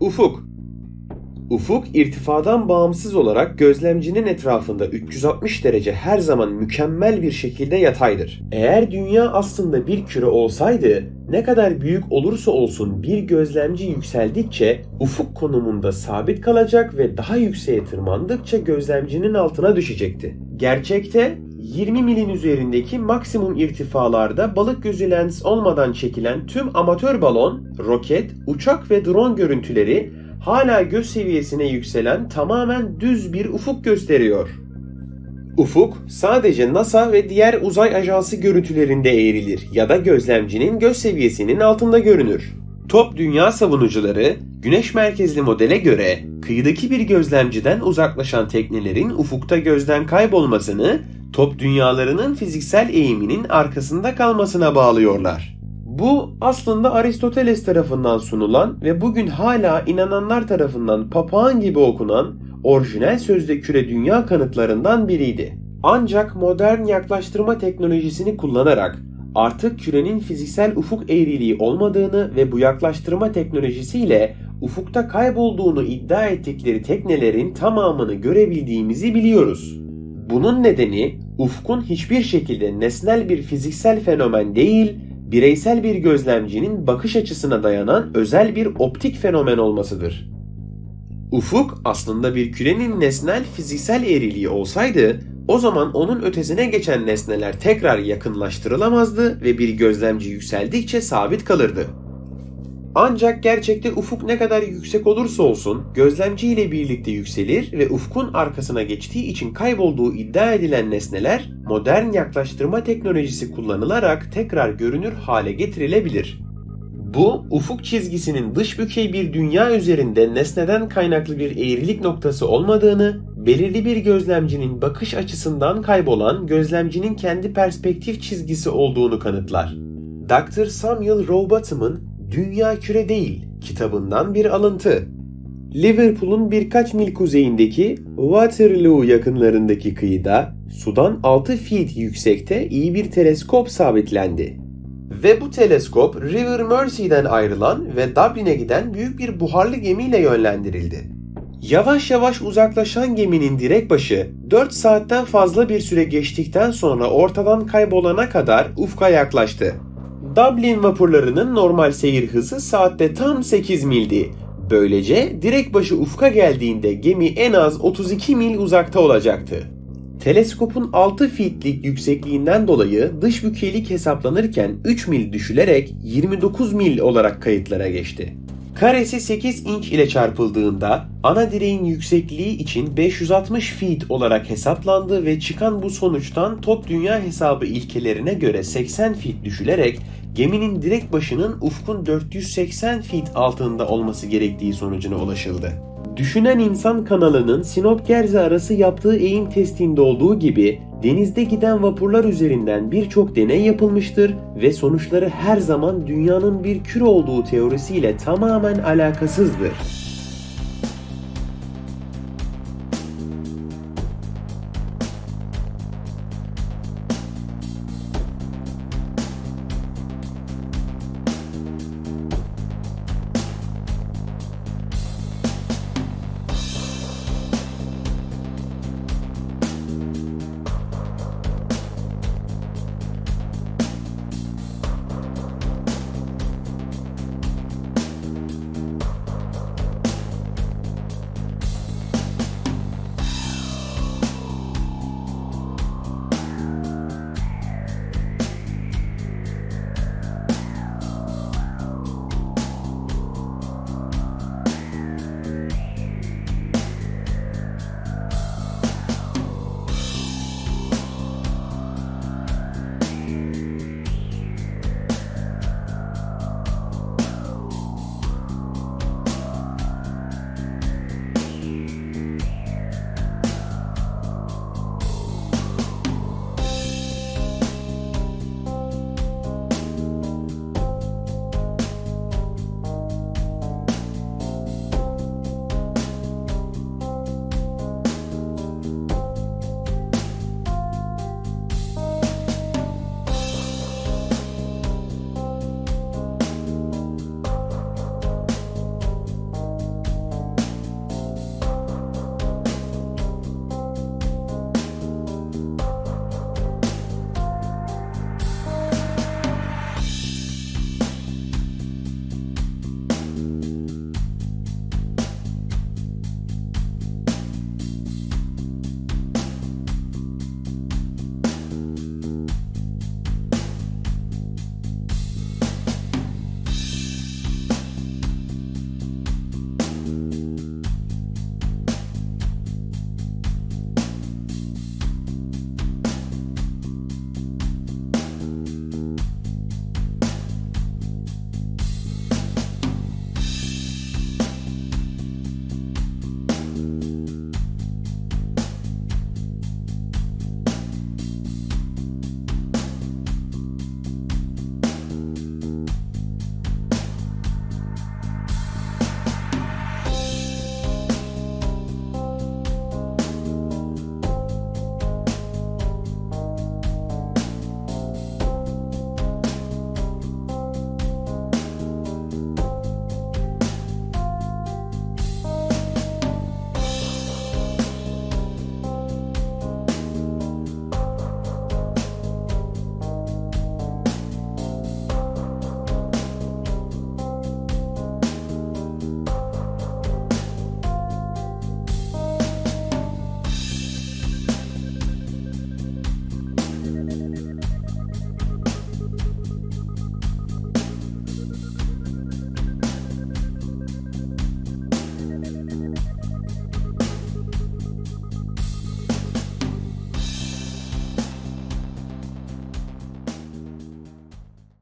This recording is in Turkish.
Ufuk Ufuk, irtifadan bağımsız olarak gözlemcinin etrafında 360 derece her zaman mükemmel bir şekilde yataydır. Eğer dünya aslında bir küre olsaydı, ne kadar büyük olursa olsun bir gözlemci yükseldikçe ufuk konumunda sabit kalacak ve daha yükseğe tırmandıkça gözlemcinin altına düşecekti. Gerçekte 20 milin üzerindeki maksimum irtifalarda balık gözü lens olmadan çekilen tüm amatör balon, roket, uçak ve drone görüntüleri hala göz seviyesine yükselen tamamen düz bir ufuk gösteriyor. Ufuk sadece NASA ve diğer uzay ajansı görüntülerinde eğrilir ya da gözlemcinin göz seviyesinin altında görünür. Top dünya savunucuları güneş merkezli modele göre kıyıdaki bir gözlemciden uzaklaşan teknelerin ufukta gözden kaybolmasını top dünyalarının fiziksel eğiminin arkasında kalmasına bağlıyorlar. Bu aslında Aristoteles tarafından sunulan ve bugün hala inananlar tarafından papağan gibi okunan orijinal sözde küre dünya kanıtlarından biriydi. Ancak modern yaklaştırma teknolojisini kullanarak artık kürenin fiziksel ufuk eğriliği olmadığını ve bu yaklaştırma teknolojisiyle ufukta kaybolduğunu iddia ettikleri teknelerin tamamını görebildiğimizi biliyoruz. Bunun nedeni ufkun hiçbir şekilde nesnel bir fiziksel fenomen değil, bireysel bir gözlemcinin bakış açısına dayanan özel bir optik fenomen olmasıdır. Ufuk aslında bir kürenin nesnel fiziksel eğriliği olsaydı o zaman onun ötesine geçen nesneler tekrar yakınlaştırılamazdı ve bir gözlemci yükseldikçe sabit kalırdı. Ancak gerçekte ufuk ne kadar yüksek olursa olsun gözlemci ile birlikte yükselir ve ufkun arkasına geçtiği için kaybolduğu iddia edilen nesneler modern yaklaştırma teknolojisi kullanılarak tekrar görünür hale getirilebilir. Bu ufuk çizgisinin dış bükey bir dünya üzerinde nesneden kaynaklı bir eğrilik noktası olmadığını, belirli bir gözlemcinin bakış açısından kaybolan gözlemcinin kendi perspektif çizgisi olduğunu kanıtlar. Dr. Samuel Rowbottom'ın Dünya Küre Değil kitabından bir alıntı. Liverpool'un birkaç mil kuzeyindeki Waterloo yakınlarındaki kıyıda sudan 6 feet yüksekte iyi bir teleskop sabitlendi. Ve bu teleskop River Mersey'den ayrılan ve Dublin'e giden büyük bir buharlı gemiyle yönlendirildi. Yavaş yavaş uzaklaşan geminin direk başı 4 saatten fazla bir süre geçtikten sonra ortadan kaybolana kadar ufka yaklaştı. Dublin vapurlarının normal seyir hızı saatte tam 8 mildi. Böylece direk başı ufka geldiğinde gemi en az 32 mil uzakta olacaktı. Teleskopun 6 feetlik yüksekliğinden dolayı dış bükeylik hesaplanırken 3 mil düşülerek 29 mil olarak kayıtlara geçti. Karesi 8 inç ile çarpıldığında ana direğin yüksekliği için 560 feet olarak hesaplandı ve çıkan bu sonuçtan top dünya hesabı ilkelerine göre 80 feet düşülerek geminin direk başının ufkun 480 feet altında olması gerektiği sonucuna ulaşıldı. Düşünen İnsan kanalının Sinop Gerze arası yaptığı eğim testinde olduğu gibi denizde giden vapurlar üzerinden birçok deney yapılmıştır ve sonuçları her zaman dünyanın bir küre olduğu teorisiyle tamamen alakasızdır.